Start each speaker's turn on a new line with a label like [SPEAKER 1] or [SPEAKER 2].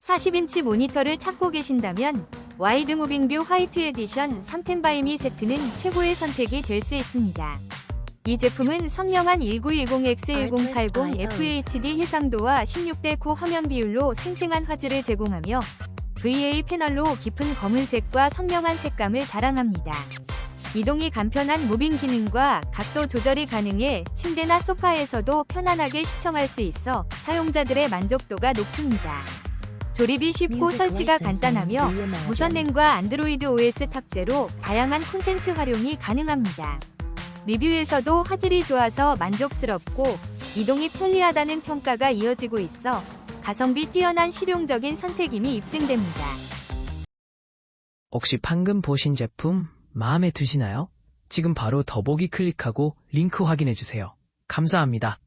[SPEAKER 1] 40인치 모니터를 찾고 계신다면 와이드 무빙뷰 화이트 에디션 3템 바이미 세트는 최고의 선택이 될 수 있습니다. 이 제품은 선명한 1910X1080 FHD 해상도와 16대 9 화면 비율로 생생한 화질을 제공하며 VA 패널로 깊은 검은색과 선명한 색감을 자랑합니다. 이동이 간편한 무빙 기능과 각도 조절이 가능해 침대나 소파에서도 편안하게 시청할 수 있어 사용자들의 만족도가 높습니다. 조립이 쉽고 설치가 간단하며 무선 랜과 안드로이드 OS 탑재로 다양한 콘텐츠 활용이 가능합니다. 리뷰에서도 화질이 좋아서 만족스럽고 이동이 편리하다는 평가가 이어지고 있어 가성비 뛰어난 실용적인 선택임이 입증됩니다.
[SPEAKER 2] 혹시 방금 보신 제품 마음에 드시나요? 지금 바로 더보기 클릭하고 링크 확인해주세요. 감사합니다.